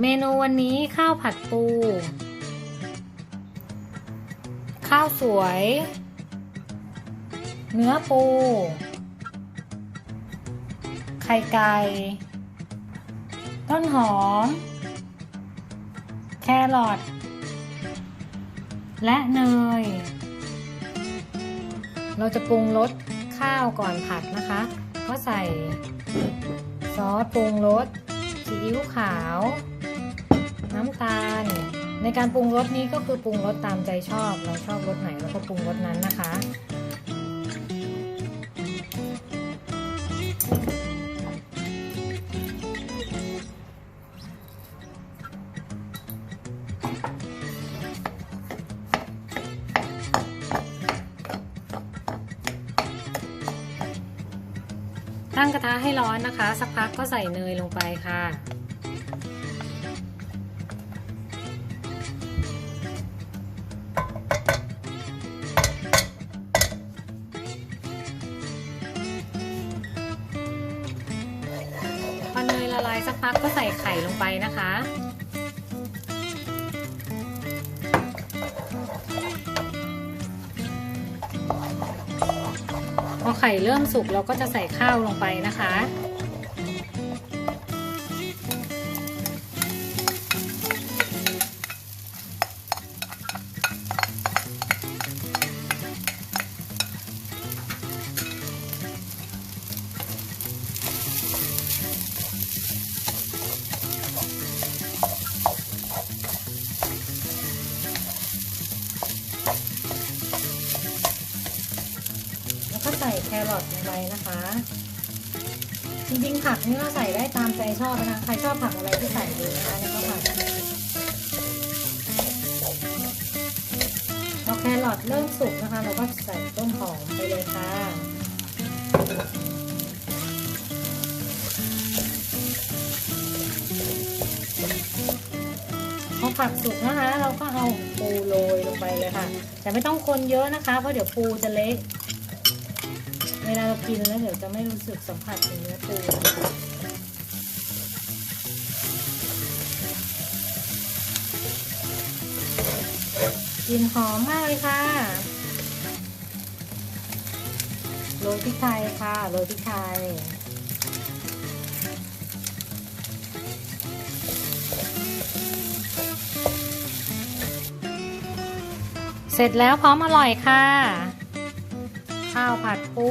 เมนูวันนี้ข้าวผัดปู ข้าวสวย เนื้อปู ไข่ไก่ ต้นหอม แครอท และเนย เราจะปรุงรสข้าวก่อนผัดนะคะ ก็ใส่ซอสปรุงรสซีอิ๊วขาว น้ำตาล ในการปรุงรสนี้ก็คือปรุงรสตามใจชอบ เราชอบรสไหนเราก็ปรุงรสนั้นนะคะตั้งกระทะให้ร้อนนะคะ สักพักก็ใส่เนยลงไปค่ะ ละลายสักพักก็ใส่ไข่ลงไปนะคะ พอไข่เริ่มสุกเราก็จะใส่ข้าวลงไปนะคะ ส่แครอทลงไปนะคะ จริงๆผักนี่เราใส่ได้ตามใจชอบนะคะใครชอบผักอะไรที่ใส่เลยนะคะแล้วก็ผัดพอแครอทเริ่มสุกนะคะ เราก็ใส่ต้นหอมไปเลยค่ะพอผักสุกนะคะ เราก็เอาปูโรยลงไปเลยค่ะ แต่ไม่ต้องคนเยอะนะคะ เพราะเดี๋ยวปูจะเละ เวลาเรากินแล้วเดี๋ยวจะไม่รู้สึกสัมผัสถึงเนื้อปูกลิ่นหอมมากเลยค่ะ โรยพริกไทยค่ะโรยพริกไทยเสร็จแล้วพร้อมอร่อยค่ะ ข้าวผัดปู